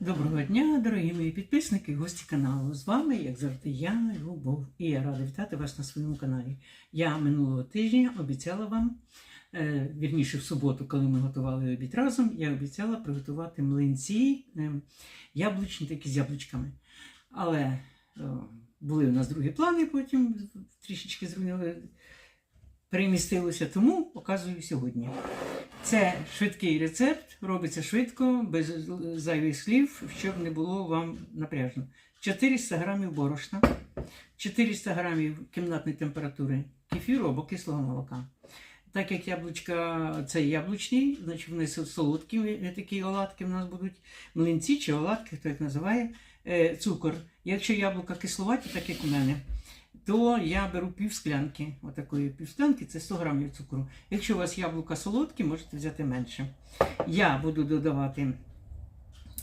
Доброго дня, дорогі мої підписники гості каналу. З вами, як завжди, я, Любов, і я рада вітати вас на своєму каналі. Я минулого тижня обіцяла вам, е, вірніше в суботу, коли ми готували обід разом, я обіцяла приготувати млинці е, яблучні такі з яблучками. Але е, були у нас другі плани, потім трішечки зруйнували, перемістилося, тому показую сьогодні. Це швидкий рецепт, робиться швидко, без зайвих слів, щоб не було вам напряжно. 400 грамів борошна, 400 грамів кімнатної температури кефіру або кислого молока. Так як яблучка це яблучні, значить вони солодкі, такі оладки в нас будуть, млинці чи оладки, хто їх називає, е, цукор. Якщо яблука кисловаті, так як у мене, то я беру пів склянки. Отакої пів склянки це 100 грамів цукру. Якщо у вас яблука солодкі, можете взяти менше. Я буду додавати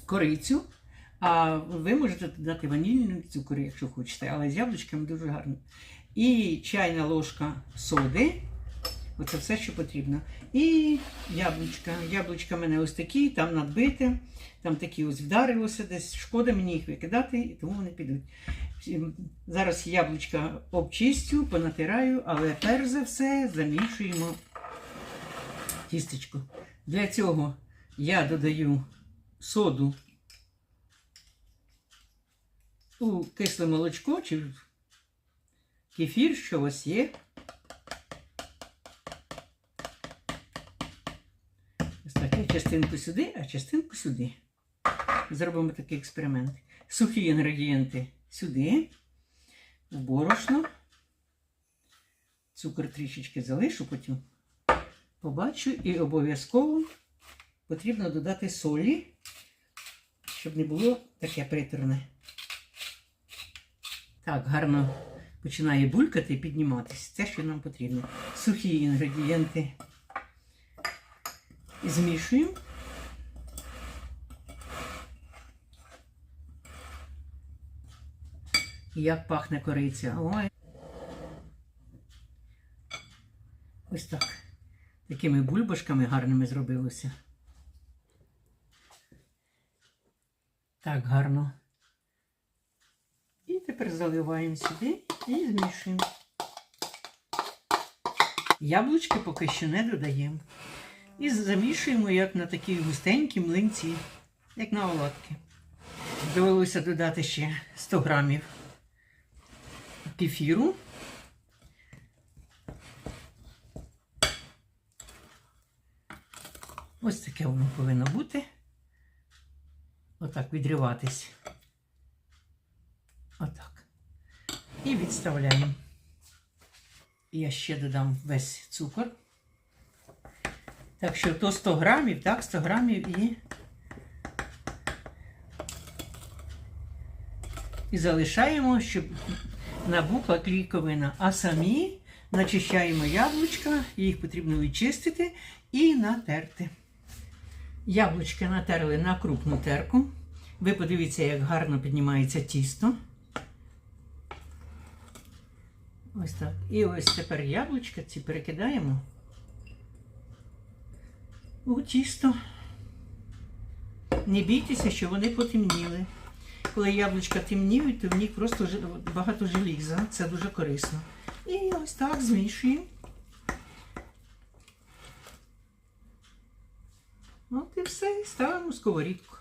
корицю, а ви можете додати ванільний цукор, якщо хочете, але з яблучками дуже гарно. І чайна ложка соди. Оце все, що потрібно. І яблучка. Яблучка в мене ось такі, там надбите, там такі ось вдарилося десь. Шкода мені їх викидати, і тому вони підуть. Зараз яблучка обчистю, понатираю, але перш за все замішуємо тістечко. Для цього я додаю соду у кисле молочко чи кефір, що у вас є. Ось частинку сюди, а частинку сюди. Зробимо такий експеримент. Сухі інгредієнти сюди, в борошно. Цукор трішечки залишу, потім побачу і обов'язково потрібно додати солі, щоб не було таке приторне. Так, гарно починає булькати і підніматися. Це, що нам потрібно. Сухі інгредієнти змішуємо. Як пахне кориця. Ой. Ось так. Такими бульбашками гарними зробилося. Так гарно. І тепер заливаємо сюди і змішуємо. Яблучки поки що не додаємо. І замішуємо, як на такі густенькі млинці, як на оладки. Довелося додати ще 100 грамів кефіру. Ось таке воно повинно бути. Отак відриватись. Отак. І відставляємо. Я ще додам весь цукор. Так що то 100 грамів, так, 100 грамів і. І залишаємо, щоб набухла клійковина. А самі начищаємо яблучка, їх потрібно відчистити і натерти. Яблучка натерли на крупну терку. Ви подивіться, як гарно піднімається тісто. Ось так. І ось тепер яблучка ці перекидаємо у тісто. Не бійтеся, що вони потемніли. Коли яблучка темніють, то в них просто багато желіза. Це дуже корисно. І ось так змішуємо. От і все, і ставимо сковорідку.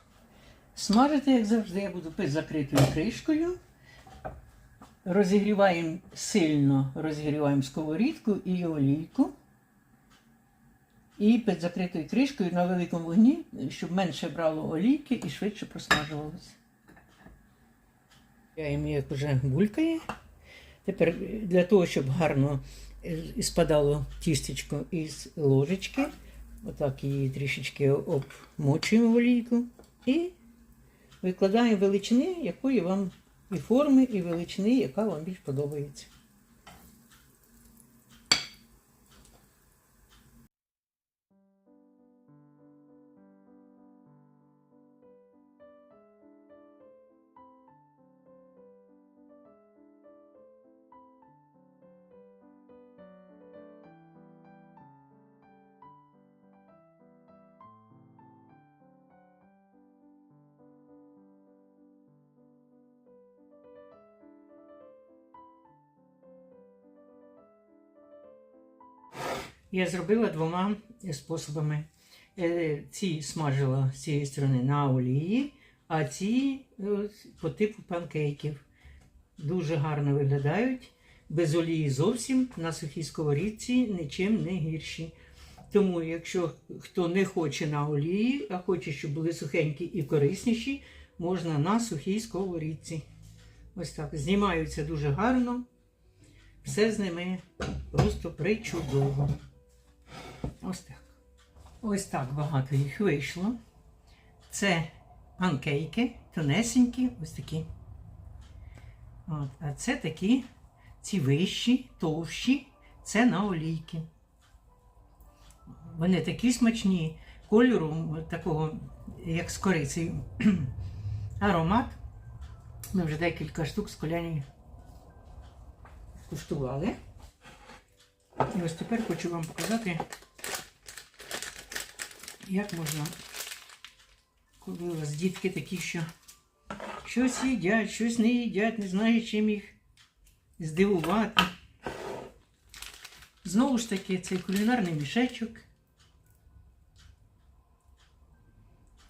Смажити, як завжди, я буду під закритою кришкою. Розігріваємо сильно, розігріваємо сковорідку і олійку. І під закритою кришкою на великому вогні, щоб менше брало олійки і швидше просмажувалося. Я їм як вже булькає. Тепер для того, щоб гарно спадало тістечко із ложечки, отак її трішечки обмочуємо в олійку і викладаємо величини, якої вам і форми, і величини, яка вам більш подобається. Я зробила двома способами. Е, Ці смажила з цієї сторони на олії, а ці е, по типу панкейків. Дуже гарно виглядають. Без олії зовсім на сухій сковорідці нічим не гірші. Тому, якщо хто не хоче на олії, а хоче, щоб були сухенькі і корисніші, можна на сухій сковорідці. Ось так. Знімаються дуже гарно. Все з ними просто причудово. Ось так. Ось так багато їх вийшло. Це панкейки, тонесенькі, ось такі. От. А це такі, ці вищі, товщі, це на олійки. Вони такі смачні, кольору такого, як з корицею. Аромат. Ми вже декілька штук з коляні куштували. І ось тепер хочу вам показати, як можна, коли у вас дітки такі, що щось їдять, щось не їдять, не знають, чим їх здивувати. Знову ж таки, цей кулінарний мішечок.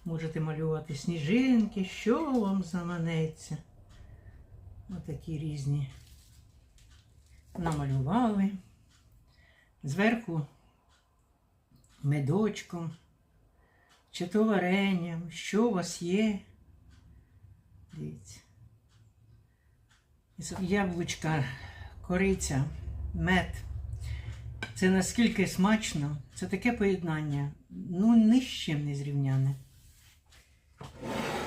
Можете малювати сніжинки, що вам заманеться. Отакі різні. Намалювали. Зверху медочком, чи то варенням, що у вас є. Дивіться. Яблучка, кориця, мед. Це наскільки смачно, це таке поєднання, ну ні з чим не зрівняне.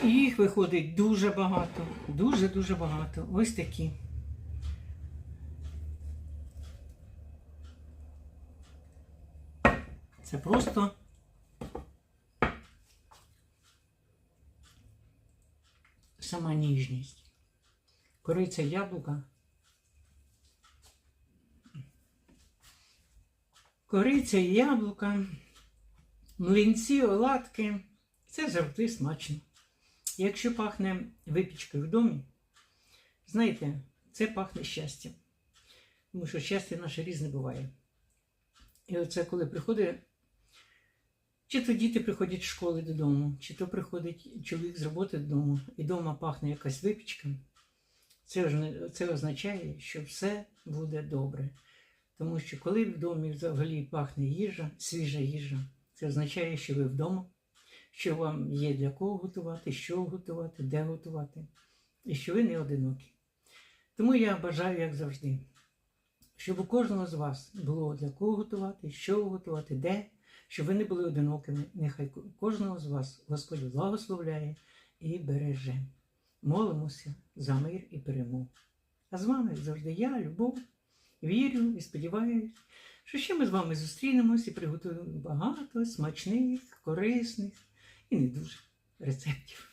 І їх виходить дуже багато, дуже-дуже багато. Ось такі. Це просто сама ніжність. Кориця яблука. Кориця яблука, млинці, оладки. Це завжди смачно. Якщо пахне випічкою в домі, знаєте, це пахне щастям. Тому що щастя наше різне буває. І оце коли приходить, чи то діти приходять з школи додому, чи то приходить чоловік з роботи додому, і вдома пахне якась випічка, це, це означає, що все буде добре. Тому що коли в домі взагалі пахне їжа, свіжа їжа, це означає, що ви вдома, що вам є для кого готувати, що готувати, де готувати, і що ви не одинокі. Тому я бажаю, як завжди, щоб у кожного з вас було для кого готувати, що готувати, де, щоб ви не були одинокими. Нехай кожного з вас Господь благословляє і береже. Молимося за мир і перемогу. А з вами завжди я, Любов, вірю і сподіваюся, що ще ми з вами зустрінемось і приготуємо багато смачних, корисних і не дуже рецептів.